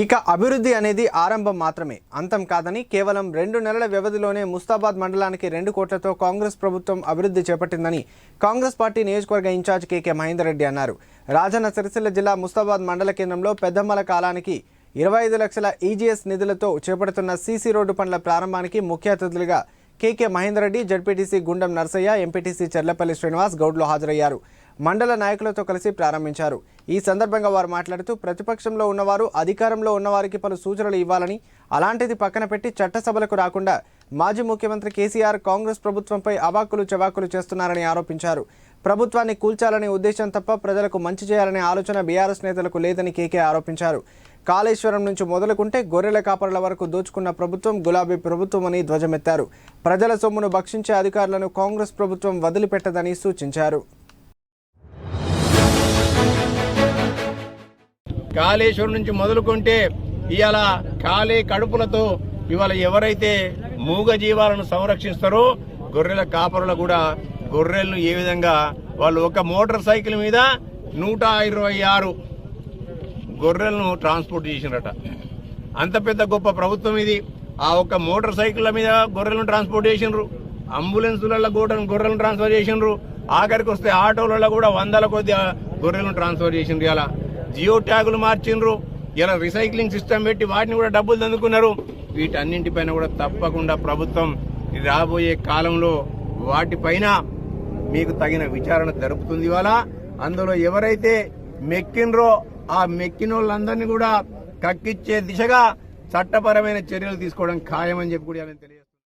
ఇక అభివృద్ధి అనేది ఆరంభం మాత్రమే. అంతం కాదని కేవలం రెండు నెలల వ్యవధిలోనే ముస్తాబాద్ మండలానికి రెండు కోట్లతో కాంగ్రెస్ ప్రభుత్వం అభివృద్ధి చేపట్టిందని కాంగ్రెస్ పార్టీ నియోజకవర్గ in-charge K K Mahender Reddy అన్నారు. రాజన్న సిరిసిల్ల జిల్లా ముస్తాబాద్ మండల కేంద్రంలో పెద్దమ్మల కాలానికి ఇరవై ఐదు లక్షల ఈజీఎస్ నిధులతో చేపడుతున్న సీసీ రోడ్డు పనుల ప్రారంభానికి ముఖ్య అతిథులుగా K K Mahender Reddy ZPTC Gundam Narsaiah MPTC Cherlapalli Srinivas గౌడ్లు హాజరయ్యారు. మండల నాయకులతో కలిసి ప్రారంభించారు. ఈ సందర్భంగా వారు మాట్లాడుతూ ప్రతిపక్షంలో ఉన్నవారు అధికారంలో ఉన్నవారికి పలు సూచనలు ఇవ్వాలని అలాంటిది పక్కన పెట్టి చట్టసభలకు రాకుండా మాజీ ముఖ్యమంత్రి కేసీఆర్ కాంగ్రెస్ ప్రభుత్వంపై అవాకులు చవాకులు చేస్తున్నారని ఆరోపించారు. ప్రభుత్వాన్ని కూల్చాలనే ఉద్దేశం తప్ప ప్రజలకు మంచి చేయాలనే ఆలోచన బీఆర్ఎస్ నేతలకు లేదని కేకే ఆరోపించారు. కాళేశ్వరం నుంచి మొదలుకుంటే గొర్రెల కాపరుల వరకు దోచుకున్న ప్రభుత్వం గులాబీ ప్రభుత్వం అని ధ్వజమెత్తారు. ప్రజల సొమ్మును భక్షించే అధికారులను కాంగ్రెస్ ప్రభుత్వం వదిలిపెట్టదని సూచించారు. కాళేశ్వరం నుంచి మొదలుకుంటే ఇవాళ కాళే కడుపులతో ఇవాళ ఎవరైతే మూగ జీవాలను సంరక్షిస్తారో గొర్రెల కాపరులు కూడా గొర్రెలను ఏ విధంగా వాళ్ళు ఒక మోటార్ సైకిల్ మీద నూట ఇరవై ఆరు గొర్రెలను ట్రాన్స్పోర్ట్ చేసినట అంత పెద్ద గొప్ప ప్రభుత్వం ఇది. ఆ ఒక్క మోటార్ సైకిళ్ళ మీద గొర్రెలను ట్రాన్స్పోర్ట్ చేసినారు. అంబులెన్సులలో కూడా గొర్రెలను ట్రాన్స్ఫర్ చేసినారు. ఆఖరికి వస్తే ఆటోలలో కూడా వందల కొద్ది గొర్రెలను ట్రాన్స్ఫర్ చేసిండ్రు ఇలా జియో ట్యాగులు మార్చిండ్రు. ఇలా రీసైక్లింగ్ సిస్టమ్ పెట్టి వాటిని కూడా డబ్బులు దందుకున్నారు. వీటన్నింటిపైన కూడా తప్పకుండా ప్రభుత్వం రాబోయే కాలంలో వాటిపైన మీకు తగిన విచారణ జరుపుతుంది ఇవాళ. అందులో ఎవరైతే మెక్కినరో ఆ మెక్కిన వాళ్ళందరినీ కూడా కక్కిచ్చే దిశగా చట్టపరమైన చర్యలు తీసుకోవడం ఖాయమని చెప్పి కూడా తెలియదు